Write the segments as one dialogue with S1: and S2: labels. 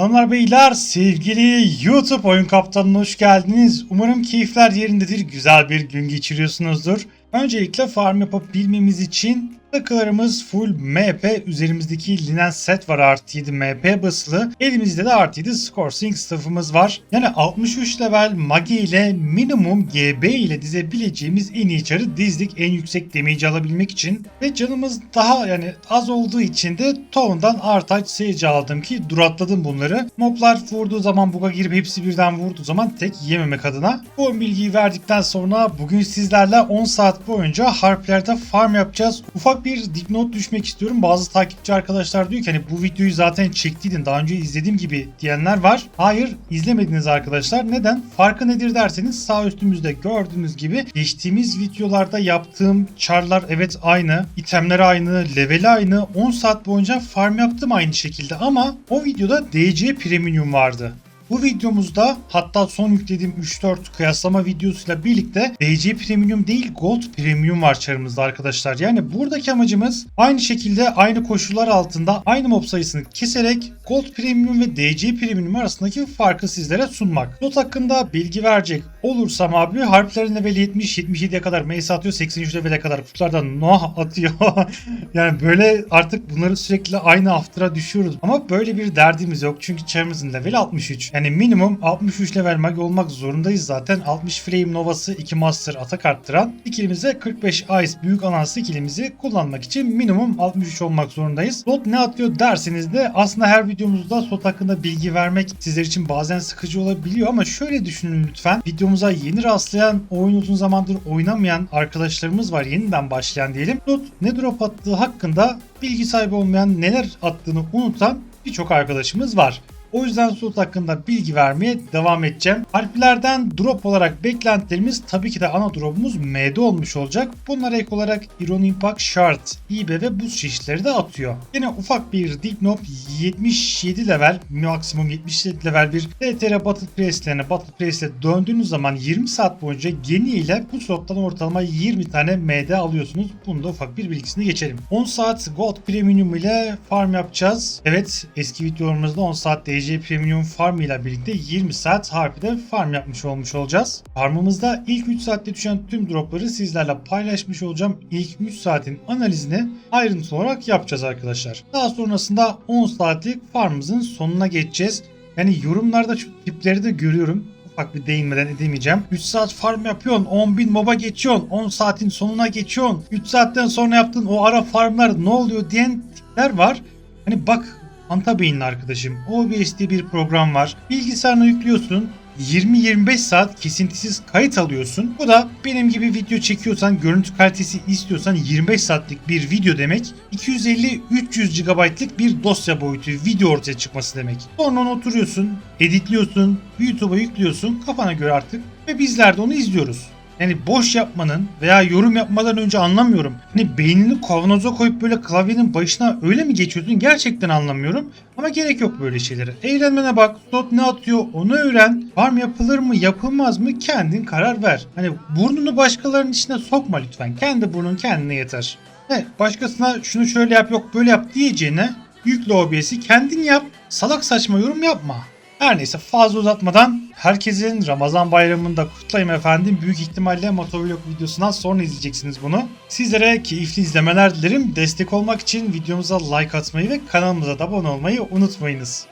S1: Hanımlar beyler sevgili YouTube oyun kaptanına hoş geldiniz. Umarım keyifler yerindedir. Güzel bir gün geçiriyorsunuzdur. Öncelikle farm yapabilmemiz için takılarımız full MP. Üzerimizdeki linen set var artı 7 MP basılı. Elimizde de artı 7 scoring staff'ımız var. Yani 63 level mage ile minimum GB ile dizebileceğimiz en iyi çarı dizdik. En yüksek damage alabilmek için. Ve canımız daha yani az olduğu için de Town'dan Artaç Sage aldım ki duratladım bunları. Moblar vurduğu zaman buga girip hepsi birden vurduğu zaman tek yememek adına. Bu bilgiyi verdikten sonra bugün sizlerle 10 saat boyunca harplerde farm yapacağız. Ufak bir dipnot düşmek istiyorum. Bazı takipçi arkadaşlar diyor ki hani bu videoyu zaten çektiydin daha önce izlediğim gibi diyenler var. Hayır izlemediniz arkadaşlar. Neden? Farkı nedir derseniz sağ üstümüzde gördüğünüz gibi geçtiğimiz videolarda yaptığım charlar evet aynı. itemler aynı. Leveli aynı. 10 saat boyunca farm yaptım aynı şekilde ama o videoda DC Premium vardı. Bu videomuzda hatta son yüklediğim 3-4 kıyaslama videosuyla birlikte DC Premium değil Gold Premium var çarımızda arkadaşlar. Yani buradaki amacımız aynı şekilde aynı koşullar altında aynı mob sayısını keserek Gold Premium ve DC Premium arasındaki farkı sizlere sunmak. Not hakkında bilgi verecek olursam abi harplerin leveli 70-77'ye kadar Mace atıyor 83 levele kadar kutulardan Noah atıyor. yani böyle artık bunları sürekli aynı after'a düşüyoruz. Ama böyle bir derdimiz yok çünkü çarımızın leveli 63. Yani minimum 63 level mage olmak zorundayız zaten. 60 Flame Nova'sı 2 Master atak arttıran ikilimize 45 Ice büyük anansı ikilimizi kullanmak için minimum 63 olmak zorundayız. Slot ne atıyor derseniz de aslında her videomuzda slot hakkında bilgi vermek sizler için bazen sıkıcı olabiliyor ama şöyle düşünün lütfen. Videomuza yeni rastlayan, oyun uzun zamandır oynamayan arkadaşlarımız var yeniden başlayan diyelim. Slot ne drop attığı hakkında bilgi sahibi olmayan neler attığını unutan birçok arkadaşımız var. O yüzden slot hakkında bilgi vermeye devam edeceğim. Harplerden drop olarak beklentilerimiz tabii ki de ana drop'umuz M'de olmuş olacak. Bunlara ek olarak Iron Impact Shard, IB ve buz çeşitleri de atıyor. Yine ufak bir dipnot 77 level, maksimum 77 level bir TTR Battle Press'lerine Battle Press'e döndüğünüz zaman 20 saat boyunca geni ile bu slottan ortalama 20 tane MD alıyorsunuz. Bunu da ufak bir bilgisini geçelim. 10 saat Gold Premium ile farm yapacağız. Evet eski videolarımızda 10 saat DC Premium Farm ile birlikte 20 saat Harpy'de farm yapmış olmuş olacağız. Farmımızda ilk 3 saatte düşen tüm dropları sizlerle paylaşmış olacağım. İlk 3 saatin analizini ayrıntılı olarak yapacağız arkadaşlar. Daha sonrasında 10 saatlik farmımızın sonuna geçeceğiz. Yani yorumlarda şu tipleri de görüyorum ufak bir değinmeden edemeyeceğim. 3 saat farm yapıyorsun, 10.000 moba geçiyorsun, 10 saatin sonuna geçiyorsun. 3 saatten sonra yaptığın o ara farmlar ne oluyor diyen tipler var. Hani bak Anta beyinli arkadaşım. OBS diye bir program var. Bilgisayarına yüklüyorsun. 20-25 saat kesintisiz kayıt alıyorsun. Bu da benim gibi video çekiyorsan, görüntü kalitesi istiyorsan 25 saatlik bir video demek. 250-300 GB'lık bir dosya boyutu video ortaya çıkması demek. Sonra oturuyorsun, editliyorsun, YouTube'a yüklüyorsun kafana göre artık ve bizler de onu izliyoruz. Yani boş yapmanın veya yorum yapmadan önce anlamıyorum. Hani beynini kavanoza koyup böyle klavyenin başına öyle mi geçiyorsun gerçekten anlamıyorum. Ama gerek yok böyle şeylere. Eğlenmene bak, slot ne atıyor onu öğren. Farm yapılır mı yapılmaz mı kendin karar ver. Hani burnunu başkalarının içine sokma lütfen. Kendi burnun kendine yeter. He, başkasına şunu şöyle yap yok böyle yap diyeceğine yükle OBS'i kendin yap. Salak saçma yorum yapma. Her neyse fazla uzatmadan herkesin Ramazan bayramında kutlayayım efendim. Büyük ihtimalle motovlog videosundan sonra izleyeceksiniz bunu. Sizlere keyifli izlemeler dilerim. Destek olmak için videomuza like atmayı ve kanalımıza da abone olmayı unutmayınız.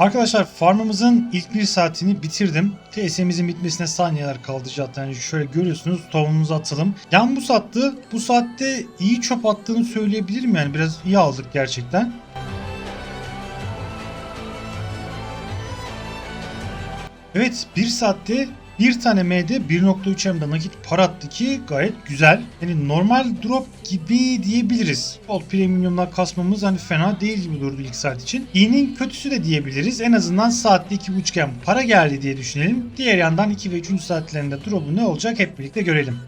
S1: Arkadaşlar farmımızın ilk bir saatini bitirdim. TS'mizin bitmesine saniyeler kaldı zaten. Şöyle görüyorsunuz tohumumuzu atalım. Yan bu sattı. Bu saatte iyi çöp attığını söyleyebilirim yani. Biraz iyi aldık gerçekten. Evet 1 saatte bir tane M'de 1.3 M'de nakit para attı ki gayet güzel. Yani normal drop gibi diyebiliriz. Gold Premium'la kasmamız hani fena değil gibi durdu ilk saat için. İyinin kötüsü de diyebiliriz. En azından saatte 2.5 M para geldi diye düşünelim. Diğer yandan 2 ve 3. saatlerinde drop'u ne olacak hep birlikte görelim.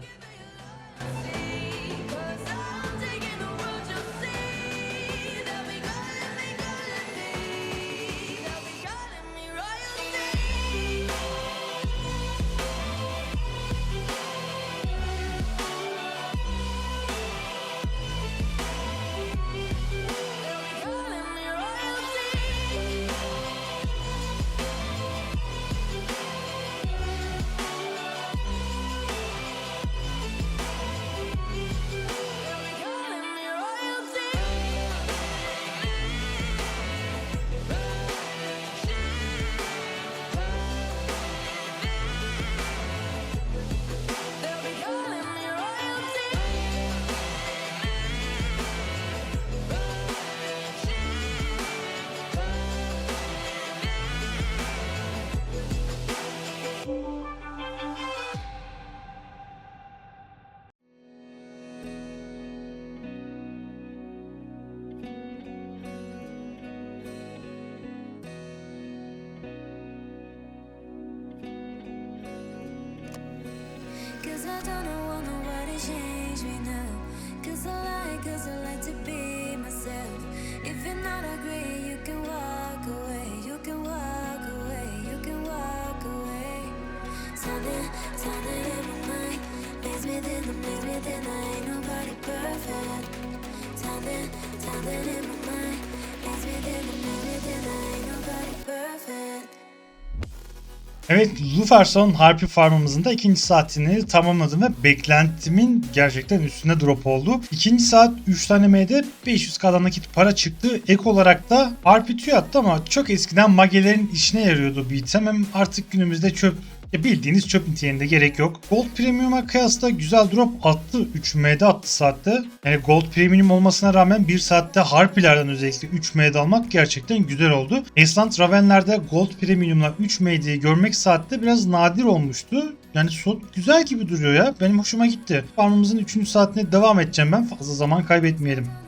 S1: Evet Luferson Harpy Farm'ımızın da ikinci saatini tamamladım ve beklentimin gerçekten üstüne drop oldu. İkinci saat 3 tane M'de 500k'dan nakit para çıktı. Ek olarak da Harpy tüy attı ama çok eskiden magelerin işine yarıyordu bu item. Hem artık günümüzde çöp ya bildiğiniz çöp niteliğinde gerek yok. Gold Premium'a kıyasla güzel drop attı. 3 M'de attı saatte. Yani Gold Premium olmasına rağmen 1 saatte Harpilerden özellikle 3 M'de almak gerçekten güzel oldu. Eslant Raven'lerde Gold Premium'la 3 M'deyi görmek saatte biraz nadir olmuştu. Yani slot güzel gibi duruyor ya. Benim hoşuma gitti. Farmımızın 3. saatine devam edeceğim ben. Fazla zaman kaybetmeyelim.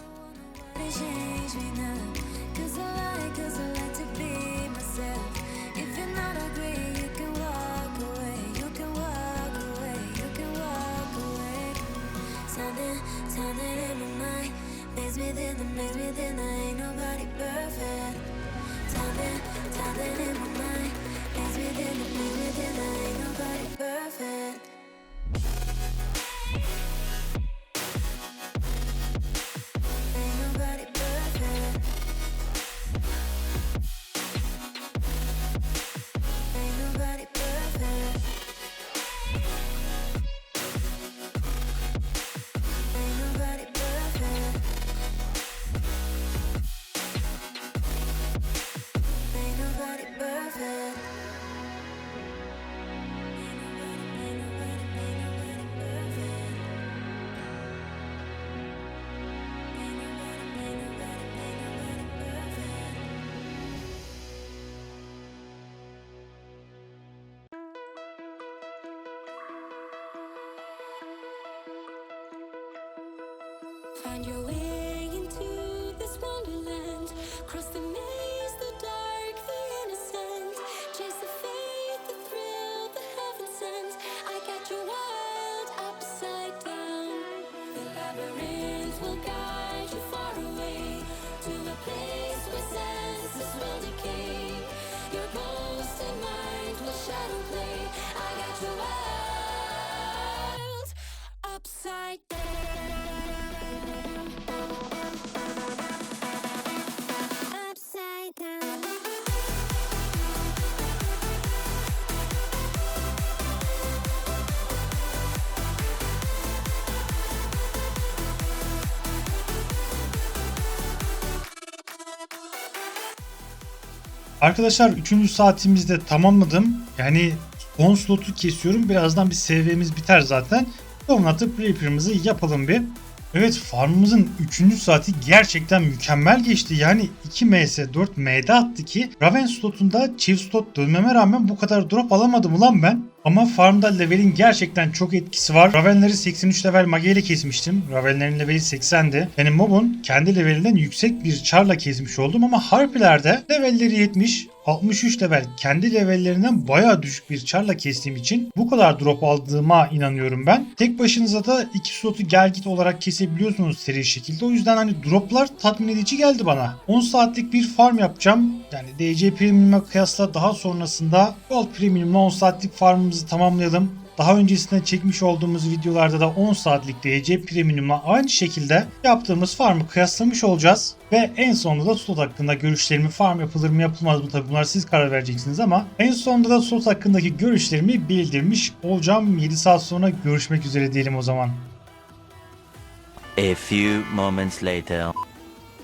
S2: Something, something in my mind makes me think, makes me think I ain't nobody perfect. Something, something in my mind makes me think, makes me think I ain't nobody perfect. Find your way into this wonderland. Cross the
S1: Arkadaşlar 3. saatimizde tamamladım. Yani son slotu kesiyorum. Birazdan bir seviyemiz biter zaten. Son atıp Reaper'ımızı yapalım bir. Evet farmımızın 3. saati gerçekten mükemmel geçti. Yani 2 ms 4 md attı ki Raven slotunda çift slot dönmeme rağmen bu kadar drop alamadım ulan ben. Ama farmda levelin gerçekten çok etkisi var. Ravenleri 83 level mage ile kesmiştim. Ravenlerin leveli 80'di. Yani mobun kendi levelinden yüksek bir charla kesmiş oldum ama harpilerde levelleri 70, 63 level kendi levellerinden bayağı düşük bir charla kestiğim için bu kadar drop aldığıma inanıyorum ben. Tek başınıza da iki slotu gel git olarak kesebiliyorsunuz seri şekilde. O yüzden hani droplar tatmin edici geldi bana. 10 saatlik bir farm yapacağım. Yani DC Premium'a kıyasla daha sonrasında Gold Premium'la 10 saatlik farmımızı tamamlayalım. Daha öncesinde çekmiş olduğumuz videolarda da 10 saatlik DC Premium'la aynı şekilde yaptığımız farmı kıyaslamış olacağız. Ve en sonunda da slot hakkında görüşlerimi farm yapılır mı yapılmaz mı tabi bunlar siz karar vereceksiniz ama en sonunda da slot hakkındaki görüşlerimi bildirmiş olacağım. 7 saat sonra görüşmek üzere diyelim o zaman.
S3: A few moments later.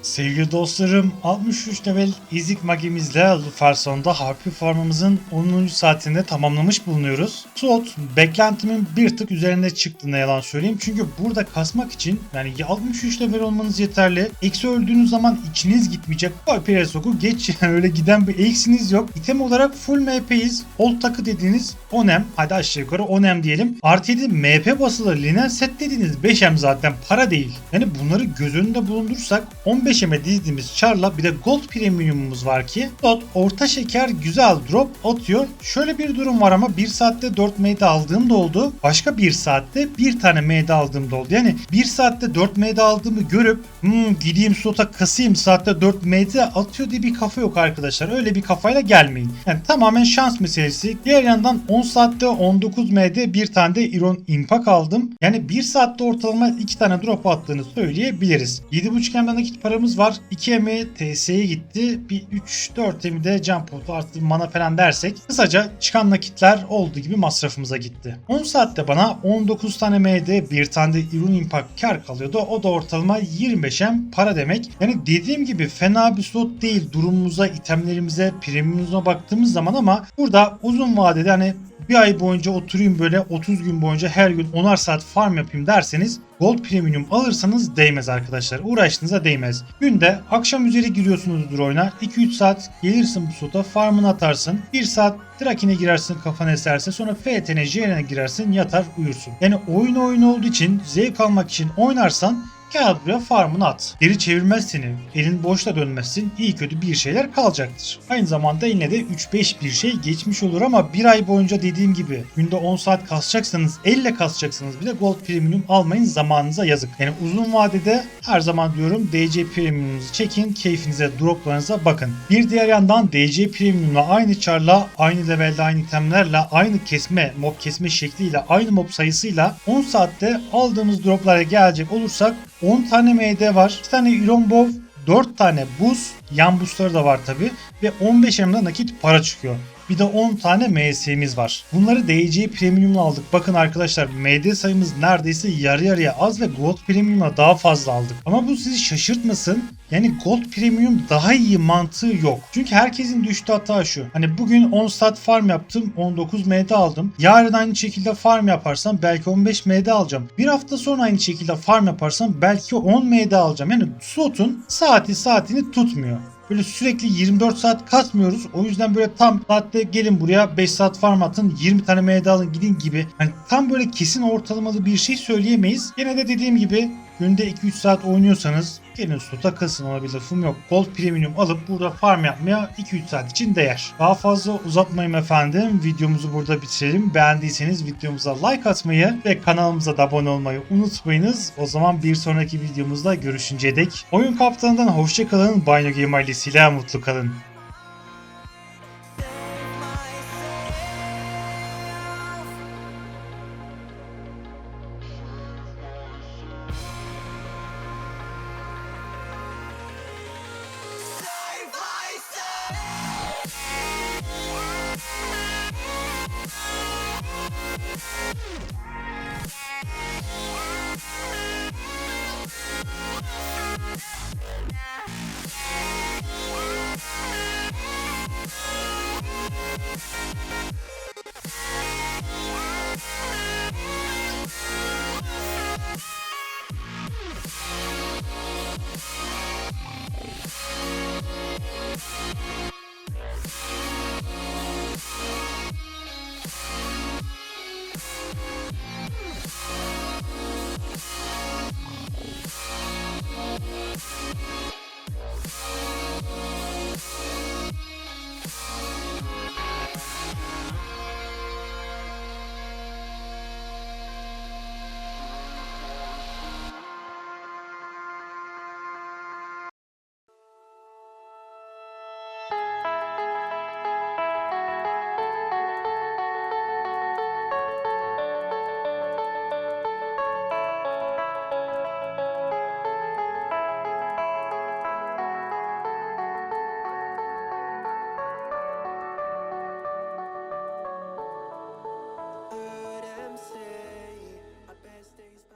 S1: Sevgili dostlarım 63 level Ezik magimizle Luferson'da Harpy farmımızın 10. saatinde tamamlamış bulunuyoruz. Slot beklentimin bir tık üzerinde çıktı ne yalan söyleyeyim. Çünkü burada kasmak için yani 63 level olmanız yeterli. Eksi öldüğünüz zaman içiniz gitmeyecek. Harpy'e soku geç yani öyle giden bir eksiniz yok. İtem olarak full MP'yiz. Old takı dediğiniz 10M hadi aşağı yukarı 10M diyelim. Artı 7 MP basılı linen set dediğiniz 5M zaten para değil. Yani bunları göz önünde bulundursak 15M'e dizdiğimiz charla bir de gold premiumumuz var ki Slot orta şeker güzel drop atıyor. Şöyle bir durum var ama 1 saatte 4 MD aldığım da oldu. Başka 1 saatte 1 tane MD aldığım da oldu. Yani 1 saatte 4 MD aldığımı görüp hmm, gideyim slota kasayım saatte 4 MD atıyor diye bir kafa yok arkadaşlar. Öyle bir kafayla gelmeyin. Yani tamamen şans meselesi. Diğer yandan 10 saatte 19 MD bir tane de Iron Impact aldım. Yani 1 saatte ortalama 2 tane drop attığını söyleyebiliriz. 7.5 M'den nakit paramız var. 2 M'i TS'ye gitti. Bir 3-4 M'i de jump potu artı mana falan dersek kısaca çıkan nakitler olduğu gibi masrafımıza gitti. 10 saatte bana 19 tane MD bir tane de Iron Impact kar kalıyordu. O da ortalama 25 M para demek. Yani dediğim gibi fena bir slot değil durumumuza, itemlerimize, premiumumuza baktığımız zaman ama burada uzun vadede hani bir ay boyunca oturayım böyle 30 gün boyunca her gün 10'ar saat farm yapayım derseniz Gold Premium alırsanız değmez arkadaşlar. Uğraştığınıza değmez. Günde akşam üzeri giriyorsunuzdur oyuna. 2-3 saat gelirsin bu slota farmını atarsın. 1 saat Draken'e girersin kafanı eserse sonra FTN, JN'e girersin yatar uyursun. Yani oyun oyun olduğu için zevk almak için oynarsan Gel buraya farmını at. Geri çevirmez seni. Elin boşta dönmezsin. İyi kötü bir şeyler kalacaktır. Aynı zamanda yine de 3-5 bir şey geçmiş olur ama bir ay boyunca dediğim gibi günde 10 saat kasacaksanız elle kasacaksınız bile Gold Premium almayın zamanınıza yazık. Yani uzun vadede her zaman diyorum DC Premium'unuzu çekin keyfinize droplarınıza bakın. Bir diğer yandan DC Premium'la aynı charla aynı levelde aynı itemlerle aynı kesme mob kesme şekliyle aynı mob sayısıyla 10 saatte aldığımız droplara gelecek olursak 10 tane MD var. 2 tane Iron Bow, 4 tane buz, yan boostları da var tabi ve 15 emre nakit para çıkıyor. Bir de 10 tane MS'imiz var. Bunları DC Premium'la aldık. Bakın arkadaşlar MD sayımız neredeyse yarı yarıya az ve Gold Premium'la daha fazla aldık. Ama bu sizi şaşırtmasın. Yani Gold Premium daha iyi mantığı yok. Çünkü herkesin düştüğü hata şu. Hani bugün 10 saat farm yaptım 19 MD aldım. Yarın aynı şekilde farm yaparsam belki 15 MD alacağım. Bir hafta sonra aynı şekilde farm yaparsam belki 10 MD alacağım. Yani slotun saati saatini tutmuyor. Böyle sürekli 24 saat kasmıyoruz. O yüzden böyle tam saatte gelin buraya 5 saat farm atın 20 tane MD alın gidin gibi. Hani tam böyle kesin ortalamalı bir şey söyleyemeyiz. Yine de dediğim gibi günde 2-3 saat oynuyorsanız gelin slota kasın ona bir lafım yok. Gold Premium alıp burada farm yapmaya 2-3 saat için değer. Daha fazla uzatmayayım efendim. Videomuzu burada bitirelim. Beğendiyseniz videomuza like atmayı ve kanalımıza da abone olmayı unutmayınız. O zaman bir sonraki videomuzda görüşünceye dek oyun kaptanından hoşçakalın. Banyo Game ailesiyle mutlu kalın.